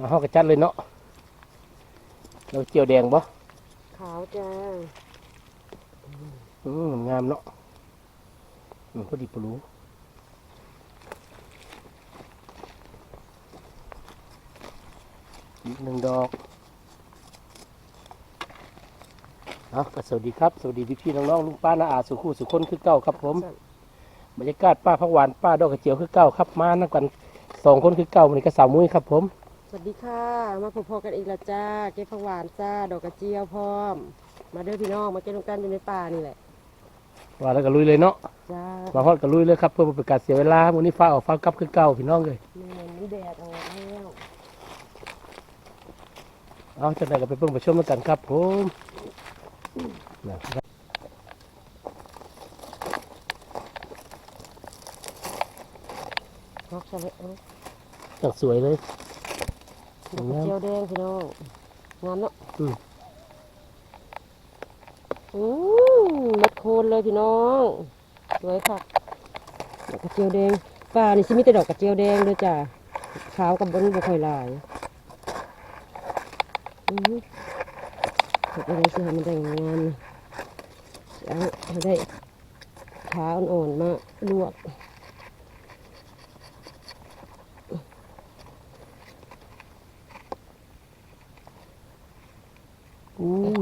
มาห้องกระจัดเลยเนาะเราเจียวแดงบ่ขาวจ้าอืมงามเนาะอืมพอดีปลูอีกหนึ่งดอกเอาก็สวัสดีครับ สวัสดีพี่พี่ๆน้องๆลุงป้านาอาสุขุสุคนคือเก้าครับผมบรรยากาศป้าพักหวานป้าดอกกระเจียวคือเก้าครับมานั่งกันสองคนคือเก้ามันก็สาวมุ้ยครับผม สวัสดีค่ะ มาพบๆกันอีกแล้วจ้า เก็บผักหวานจ้า ดอกกระเจียวพร้อม มาเด้อพี่น้องมาเก็บน้ำกันอยู่ในป่านี่แหละ ว่าแล้วก็ลุยเลยเนาะจ้ามาฮอดก็ลุยเลยครับเพื่อบ่เป็นการเสียเวลามื้อนี้ฟ้าออกฟ้ากลับคือเก่าพี่น้องเลยแม่นมันแดดออกแล้วเอาจังไดก็ไปเบิ่งไปชมกันครับผมนะนอกจากเออจังสวยเลยดอกกระ เจียวแดงพี่น้องงามเนาะอืมอืมมัดโคนเลยพี่น้องสวยค่ะดอกกระเจียวแดงป่านี่สิมีแต่ดอกกระเจียวแดงเลยจ้าขาวกับบนบ่ค่อยหลายอือเฮ็ดอะไรสิให้มันได้งามๆนะเอาให้ได้ขาอ่อนๆมาลวก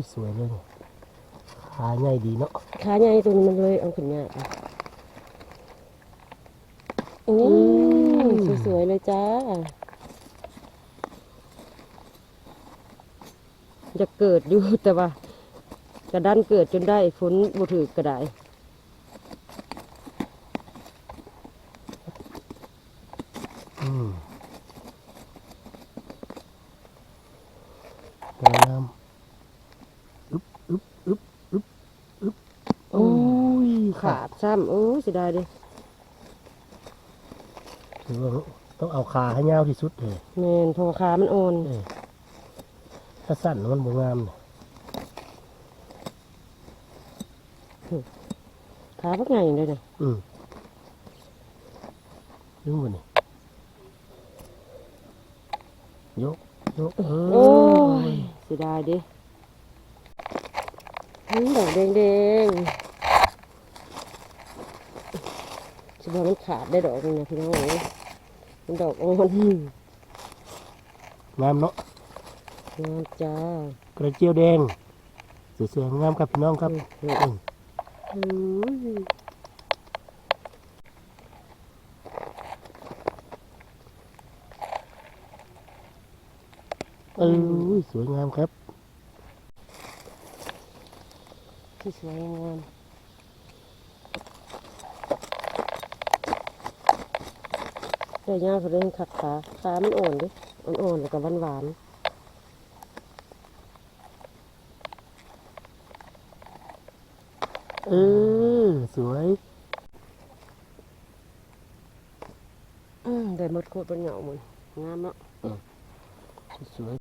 ยสวยเลยเนี่ยขาใหญ่ดีเนาะขาใหญ่ตัวนี้มันเลยเอาขึ้นยากอะอืมสวยๆเลยจ้าจะเกิดอยู่แต่ว่ากระดันเกิดจนได้ฝนบ่ถือกระไดอืมงามอึ๊บอึ๊บอึ๊บอึ๊บอึ๊บโอ้ย ขาด ซ้ำโอ้เสียดายเดิถือว่าต้องเอาขาให้ยาวที่สุดเลยแมนเพอขามันอ่อนเออถ้าสั้นมันบ่งามเนี่ยขาพักไงเลยนะอืมดูมันนี่ยกยกเอโอ้อยเสียดายเดิดอกแดงๆจะ บอกมันขาดได้ดอกหนึงนะพี่น้องเอ้ยมันดอกอ่อนงามเนาะงามจ้ากระเจียวแดงสวยๆงามครับพี่น้องครับอืมอืมอืมเออสวยงามครับ ที่สวยงาม แต่ย่างเขาเล่นขัดขาขามันอ่อนดิอ่อนๆแล้วก็หวานๆเออสวยอืมได้หมดโคตรเป็นเหงาหมดงามเนาะสวย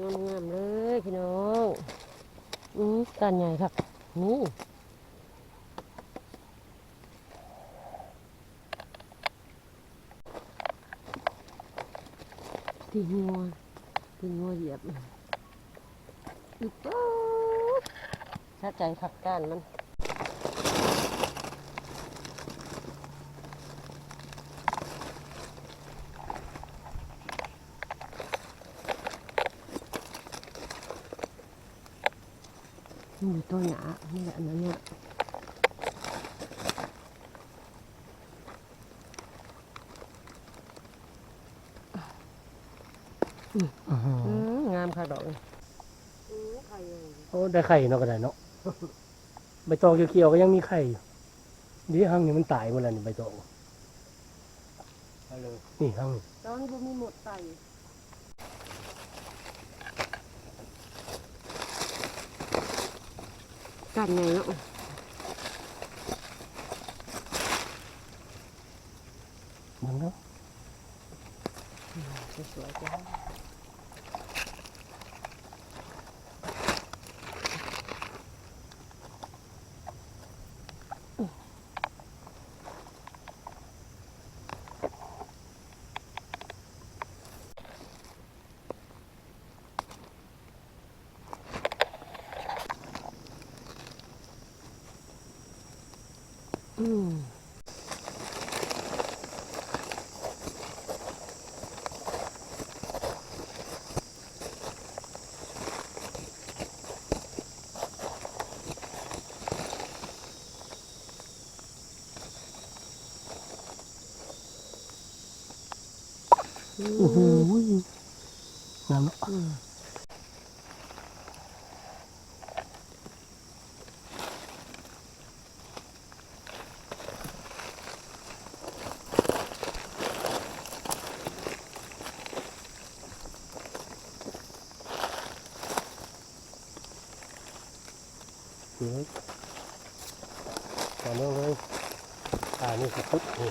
งามงามๆเลยพี่น้องอืม กานใหญ่ครับ นี่ตีงัวตีงัวเหยียบอึ๊บป๊บถ้าใจขักก้านมัน อยู่ต้นหนานี่แหละอันนั้นเนี่ยอื้อหืออืมงามค่ะดอกเลยไข่โอ้ได้ไข่เนาะก็ได้เนาะใบตองเขียวๆก็ยังมีไข่อยู่นี่ห้างนี่มันตายหมดแล้วนี่ใบตองนี่ห้างนี่ตอนนี้มีหมดไต กันไงเนาะมึงเนาะ สวยๆจ้า อืมโอ้โหงาม เนาะอืมสวยต่อเนื่องเลยอ่านี่คือปุ๊บนี่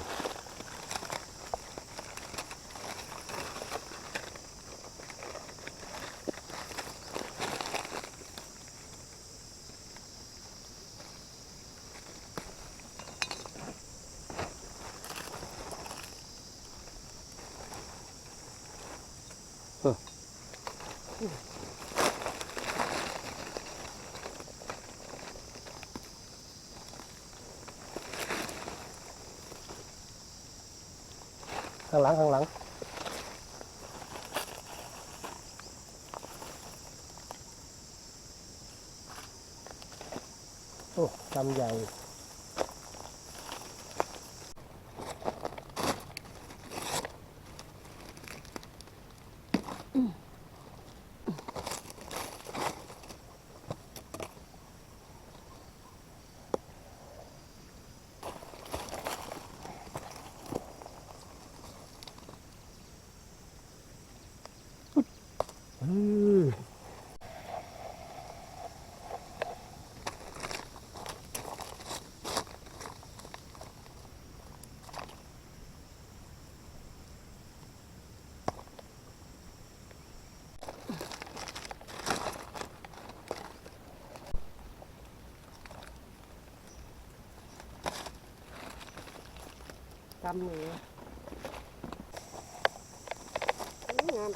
ข้างหลังข้างหลังโอ้กำใหญ่ อืม กำมืองาม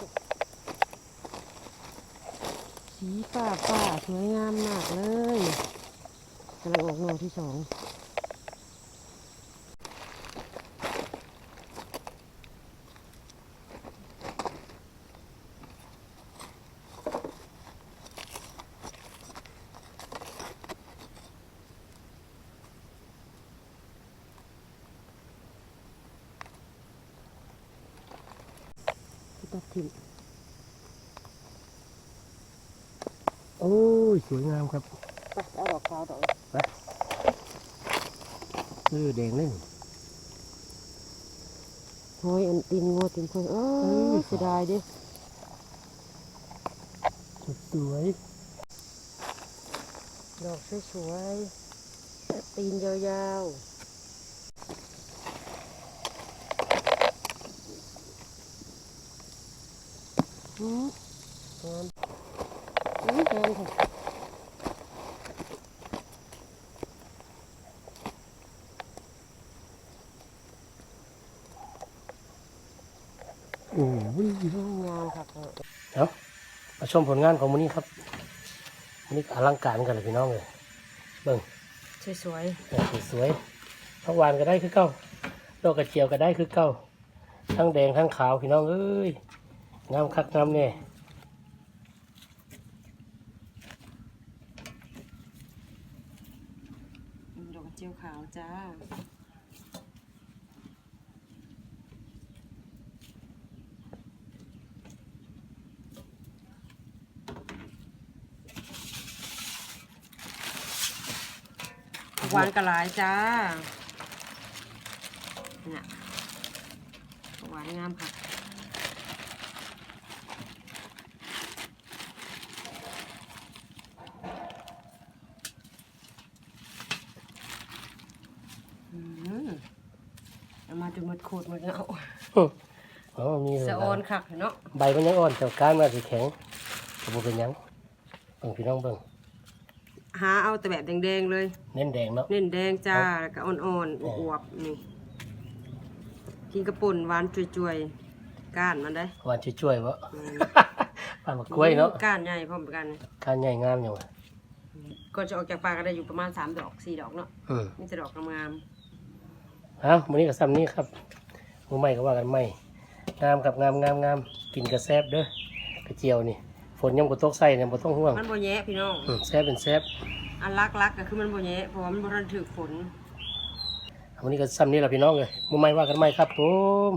สีฟ้าฟ้าสวยงามมากเลยกำลังออกหน่อที่สอง ตัดทิ้งโอ้ย สวยงามครับไปเอาดอกขาวดอกเออแดงเลยนี่โอยอันตีนงอตีนคนเอเอ้อยเสียดายเดิสุดสวยดอกสวยๆตีนยาวๆ อืมงามอืมงามค่ะโอ้ยงามค่ะพ่อเอามาชมผลงานของมันนี้ครับมันนี้อลังการกันเลยพี่น้องเลยเบิ่งสวยเออสวยๆทั้งหวานก็ได้คือเก้าดอกกระเจียวก็ได้คือเก้าทั้งแดงทั้งขาวพี่น้องเอ้ย งามคักงามเนี่ยดอกเจียวขาวจ้าหวานกระหลายจ้าเนี่ยหวานงามค่ะ อืมเอามา จนหมดโคตรหมดเงาอ๋อมีสะออนคักเนาะใบมันยังอ่อนแต่ก้านมันสิแข็งกระบอกเป็นหยังเบิ่งพี่น้องเบิ่งหาเอาแต่แบบแดงๆเลย เน้นแดงเนาะเน้นแดงจ้าแล้วก็อ่อนๆเอออวบๆนี่กินกระปุ่นหวานจุยๆก้านมันได้หวานช่วยๆวะอืมปลาหมกกล้วยเนาะก้านใหญ่พร้อมกันการใหญ่งามอยู่ว่ะก็จะออกจากปลาก็ได้อยู่ประมาณสามดอกสี่ดอกเนาะอืมมีแต่ดอกงาม เอาวันนี้ก็ซ้ำนี้ครับมือใหม่ก็ว่ากันใหม่งามกับงามงามงามกินกระแซบเด้อกระเจียวนี่ ฝนยังบ่ตกใส่เนี่ยบ่ต้องห่วงมันบ่แย่พี่น้องอืมแซบเป็นแซบอันรักๆก็คือมันบ่แย่เพราะว่ามันบ่ทันถึกฝนวันนี้ก็ซ้ำนี้แหละพี่น้องเลยมือใหม่ว่ากันใหม่ครับผม